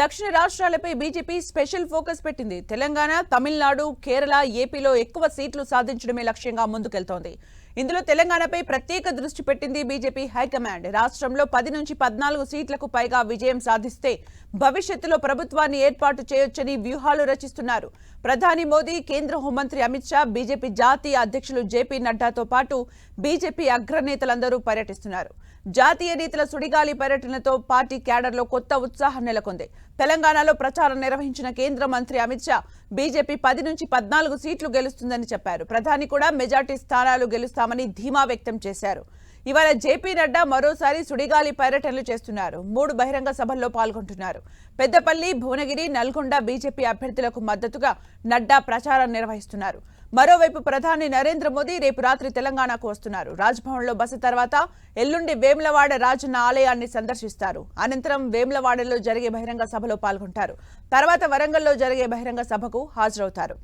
దక్షిణ రాష్ట్రాలపై BJP special focus పెట్టింది. తెలంగాణ తమిళనాడు కేరళ ఏపీలో ఎక్కువ సీట్లు సాధించడమే లక్ష్యంగా ముందుకెళ్తోంది. ఇందులో తెలంగాణపై ప్రత్యేక దృష్టి పెట్టింది బీజేపీ హైకమాండ్. రాష్ట్రంలో పది నుంచి పద్నాలుగు సీట్లకు పైగా విజయం సాధిస్తే భవిష్యత్తులో ప్రభుత్వాన్ని ఏర్పాటు చేయొచ్చని వ్యూహాలు రచిస్తున్నారు. ప్రధాని మోదీ కేంద్ర హోంమంత్రి అమిత్ షా బీజేపీ జాతీయ అధ్యక్షులు జేపీ నడ్డాతో పాటు బీజేపీ అగ్రనేతలందరూ పర్యటిస్తున్నారు. జాతీయ నేతల సుడిగాలి పర్యటనతో పార్టీ క్యాడర్లో కొత్త ఉత్సాహం నెలకొంది. తెలంగాణలో ప్రచారం నిర్వహించిన కేంద్ర మంత్రి అమిత్ షా బీజేపీ పది నుంచి పద్నాలుగు సీట్లు గెలుస్తుందని చెప్పారు. ప్రధాని కూడా మెజార్టీ స్థానాలు గెలుస్తారు చేస్తామని ధీమా వ్యక్తం చేశారు. ఇవాళ జేపీ నడ్డా మరోసారి సుడిగాలి పర్యటనలు చేస్తున్నారు. మూడు బహిరంగ సభల్లో పాల్గొంటున్నారు. పెద్దపల్లి భువనగిరి నల్గొండ బీజేపీ అభ్యర్థులకు మద్దతుగా నడ్డా ప్రచారం నిర్వహిస్తున్నారు. మరోవైపు ప్రధాని నరేంద్ర మోదీ రేపు రాత్రి తెలంగాణకు వస్తున్నారు. రాజ్భవన్లో బస తర్వాత ఎల్లుండి వేములవాడ రాజన్న ఆలయాన్ని సందర్శిస్తారు. అనంతరం వేములవాడలో జరిగే బహిరంగ సభలో పాల్గొంటారు. తర్వాత వరంగల్లో జరిగే బహిరంగ సభకు హాజరవుతారు.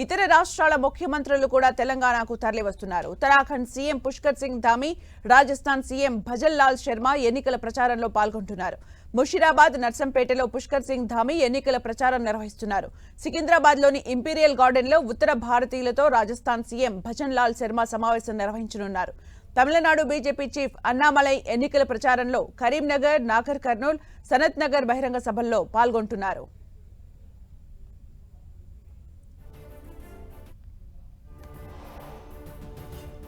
ఇతర రాష్ట్రాల ముఖ్యమంత్రులు కూడా తెలంగాణకు తరలివస్తున్నారు. ఉత్తరాఖండ్ సీఎం పుష్కర్ సింగ్ ధామి రాజస్థాన్ సీఎం భజన్ లాల్ శర్మ ఎన్నికల ప్రచారంలో పాల్గొంటున్నారు. ముషిరాబాద్ నర్సంపేటలో పుష్కర్ సింగ్ ధామి ఎన్నికల ప్రచారం నిర్వహిస్తున్నారు. సికింద్రాబాద్లోని ఇంపీరియల్ గార్డెన్లో ఉత్తర భారతీయులతో రాజస్థాన్ సీఎం భజన్ లాల్ శర్మ సమావేశం నిర్వహించనున్నారు. తమిళనాడు బీజేపీ చీఫ్ అన్నామలై ఎన్నికల ప్రచారంలో కరీంనగర్ నాగర్ కర్నూల్ సనత్ నగర్ బహిరంగ సభల్లో పాల్గొంటున్నారు.